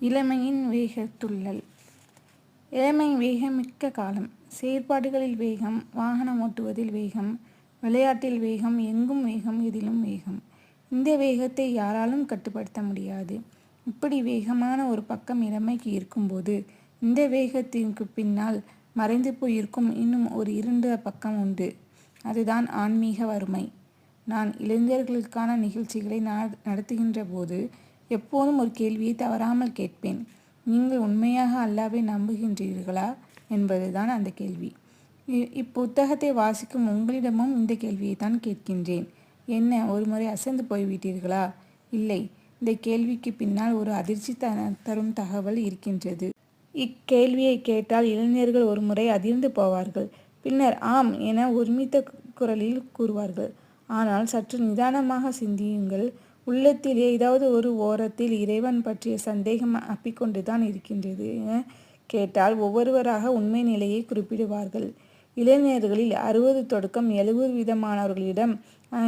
இளமையின் வேகத்துள்ளல் இளமை வேகமிக்க காலம். செயற்பாடுகளில் வேகம், வாகனம் ஓட்டுவதில் வேகம், விளையாட்டில் வேகம், எங்கும் வேகம், எதிலும் வேகம். இந்த வேகத்தை யாராலும் கட்டுப்படுத்த முடியாது. இப்படி வேகமான ஒரு பக்கம் இளமைக்கு இருக்கும்போது, இந்த வேகத்திற்குப் பின்னால் மறைந்து போயிருக்கும் இன்னும் ஒரு இருண்ட பக்கம் உண்டு. அதுதான் ஆன்மீக வறுமை. நான் இளைஞர்களுக்கான நிகழ்ச்சிகளை நடத்துகின்ற போது எப்போதும் ஒரு கேள்வியை தவறாமல் கேட்பேன். நீங்கள் உண்மையாக அல்லாவை நம்புகின்றீர்களா என்பதுதான் அந்த கேள்வி. இப்புத்தகத்தை வாசிக்கும் உங்களிடமும் இந்த கேள்வியை தான் கேட்கின்றேன். என்ன ஒருமுறை அசந்து போய்விட்டீர்களா? இல்லை. இந்த கேள்விக்கு பின்னால் ஒரு அதிர்ச்சி த தரும் தகவல் இருக்கின்றது. இக்கேள்வியைக் கேட்டால் இளைஞர்கள் ஒரு முறை அதிர்ந்து போவார்கள். பின்னர் ஆம் என ஒருமித்த குரலில் கூறுவார்கள். ஆனால் சற்று நிதானமாக சிந்தியுங்கள். உள்ளத்தில் ஏதாவது ஒரு ஓரத்தில் இறைவன் பற்றிய சந்தேகம் அப்பிக்கொண்டுதான் இருக்கின்றது கேட்டால் ஒவ்வொருவராக உண்மை நிலையைக் குறிப்பிடுவார்கள். இளைஞர்களில் அறுபது தொடக்கம் எழுபது வீதமானவர்களிடம்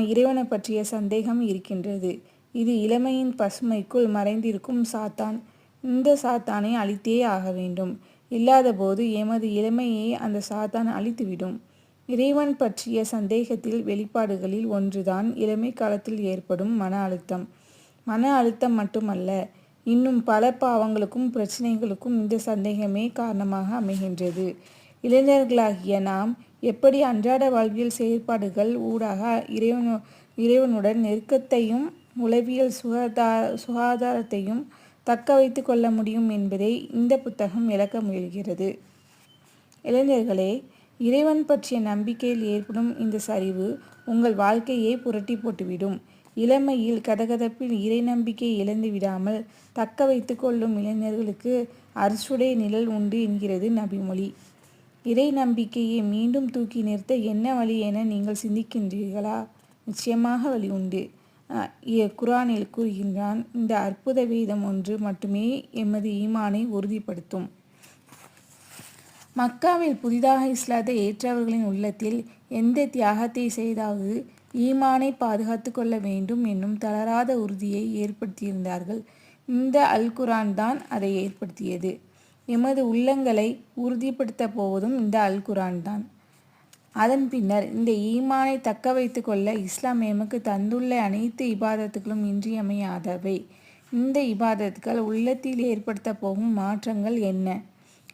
இறைவனை பற்றிய சந்தேகம் இருக்கின்றது. இது இளமையின் பசுமைக்குள் மறைந்திருக்கும் சாத்தான். இந்த சாத்தானை அழித்தே ஆக வேண்டும். இல்லாதபோது எமது இளமையை அந்த சாத்தான் அழித்துவிடும். இறைவன் பற்றிய சந்தேகத்தில் வெளிப்பாடுகளில் ஒன்றுதான் இளமை காலத்தில் ஏற்படும் மன அழுத்தம். மன அழுத்தம் மட்டுமல்ல, இன்னும் பல பாவங்களுக்கும் பிரச்சினைகளுக்கும் இந்த சந்தேகமே காரணமாக அமைகின்றது. இளைஞர்களாகிய நாம் எப்படி அன்றாட வாழ்வியல் செயற்பாடுகள் ஊடாக இறைவனுடன் நெருக்கத்தையும் உளவியல் சுகாதார சுகாதாரத்தையும் தக்க வைத்து கொள்ள முடியும் என்பதை இந்த புத்தகம் விளக்க முயல்கிறது. இளைஞர்களே, இறைவன் பற்றிய நம்பிக்கையில் ஏற்படும் இந்த சரிவு உங்கள் வாழ்க்கையை புரட்டிப் போட்டுவிடும். இளமையில் கதகதப்பில் இறை நம்பிக்கையை இழந்து விடாமல் தக்க வைத்து கொள்ளும் இளைஞர்களுக்கு அரசுடைய நிழல் உண்டு என்கிறது நபிமொழி. இறை நம்பிக்கையை மீண்டும் தூக்கி நிறுத்த என்ன வழி என நீங்கள் சிந்திக்கின்றீர்களா? நிச்சயமாக வழி உண்டு. குரானில் கூறுகின்றான் இந்த அற்புத வேதம் ஒன்று மட்டுமே எமது ஈமானை உறுதிப்படுத்தும். மக்காவில் புதிதாக இஸ்லாத்தை ஏற்றவர்களின் உள்ளத்தில் எந்த தியாகத்தை செய்தாவது ஈமானை பாதுகாத்து கொள்ள வேண்டும் என்னும் தளராத உறுதியை ஏற்படுத்தியிருந்தார்கள். இந்த அல் குரான் தான் அதை ஏற்படுத்தியது. எமது உள்ளங்களை உறுதிப்படுத்தப் போவதும் இந்த அல் குரான் தான். அதன் பின்னர் இந்த ஈமானை தக்க வைத்து கொள்ள இஸ்லாம் எமக்கு தந்துள்ள அனைத்து இபாதத்துகளும் இன்றியமையாதவை. இந்த இபாதத்துகள் உள்ளத்தில் ஏற்படுத்தப் போகும் மாற்றங்கள் என்ன?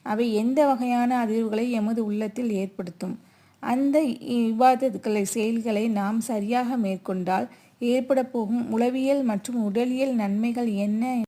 அவை எந்த வகையான அதிர்வுகளை எமது உள்ளத்தில் ஏற்படுத்தும்? அந்த இபாதத் செயல்களை நாம் சரியாக மேற்கொண்டால் ஏற்பட போகும் உளவியல் மற்றும் உடலியல் நன்மைகள் என்ன